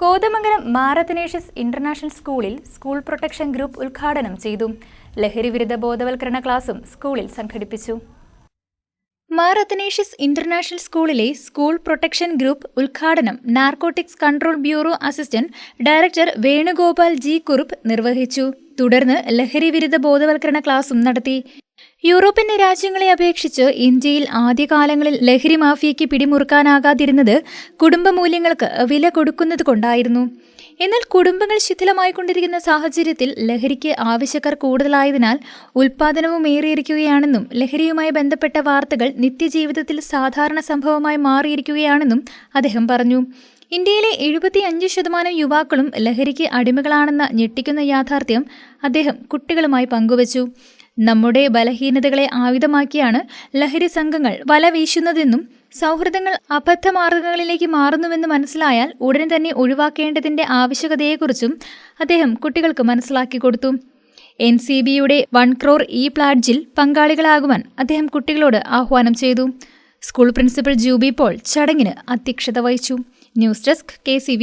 Kothamangalam മാറത്തനേഷ്യസ് international സ്കൂളിൽ school protection group ഉദ്ഘാടനം ചെയ്തു. ലഹരി വിരുദ്ധ ബോധവൽക്കരണ ക്ലാസും സ്കൂളിൽ സംഘടിപ്പിച്ചു. മാറത്തനേഷ്യസ് ഇന്റർനാഷണൽ സ്കൂളിലെ സ്കൂൾ പ്രൊട്ടക്ഷൻ ഗ്രൂപ്പ് ഉദ്ഘാടനം narcotics control bureau assistant director Venugopal G Kurup നിർവഹിച്ചു. തുടർന്ന് ലഹരി വിരുദ്ധ ബോധവൽക്കരണ ക്ലാസും നടത്തി. യൂറോപ്യൻ രാജ്യങ്ങളെ അപേക്ഷിച്ച് ഇന്ത്യയിൽ ആദ്യകാലങ്ങളിൽ ലഹരി മാഫിയയ്ക്ക് പിടിമുറുക്കാനാകാതിരുന്നത് കുടുംബ മൂല്യങ്ങൾക്ക് വില കൊടുക്കുന്നത് കൊണ്ടായിരുന്നു എന്നാൽ കുടുംബങ്ങൾ ശിഥിലമായിക്കൊണ്ടിരിക്കുന്ന സാഹചര്യത്തിൽ ലഹരിക്ക് ആവശ്യക്കാർ കൂടുതലായതിനാൽ ഉൽപാദനവും ഏറിയിരിക്കുകയാണെന്നും ലഹരിയുമായി ബന്ധപ്പെട്ട വാർത്തകൾ നിത്യജീവിതത്തിൽ സാധാരണ സംഭവമായി മാറിയിരിക്കുകയാണെന്നും അദ്ദേഹം പറഞ്ഞു. ഇന്ത്യയിലെ എഴുപത്തി അഞ്ച് ശതമാനം യുവാക്കളും ലഹരിക്ക് അടിമകളാണെന്ന ഞെട്ടിക്കുന്ന യാഥാർത്ഥ്യം അദ്ദേഹം കുട്ടികളുമായി പങ്കുവച്ചു. നമ്മുടെ ബലഹീനതകളെ ആയുധമാക്കിയാണ് ലഹരി സംഘങ്ങൾ വല വീശുന്നതെന്നും സൗഹൃദങ്ങൾ അബദ്ധമാർഗങ്ങളിലേക്ക് മാറുന്നുവെന്ന് മനസ്സിലായാൽ ഉടനെ തന്നെ ഒഴിവാക്കേണ്ടതിന്റെ ആവശ്യകതയെക്കുറിച്ചും അദ്ദേഹം കുട്ടികൾക്ക് മനസ്സിലാക്കി കൊടുത്തു. എൻ സി ബിയുടെ വൺ ക്രോർ ഇ പ്ലാഡ്ജിൽ പങ്കാളികളാകുവാൻ അദ്ദേഹം കുട്ടികളോട് ആഹ്വാനം ചെയ്തു. സ്കൂൾ പ്രിൻസിപ്പൽ ജൂബി പോൾ ചടങ്ങിന് അധ്യക്ഷത വഹിച്ചു. News desk K C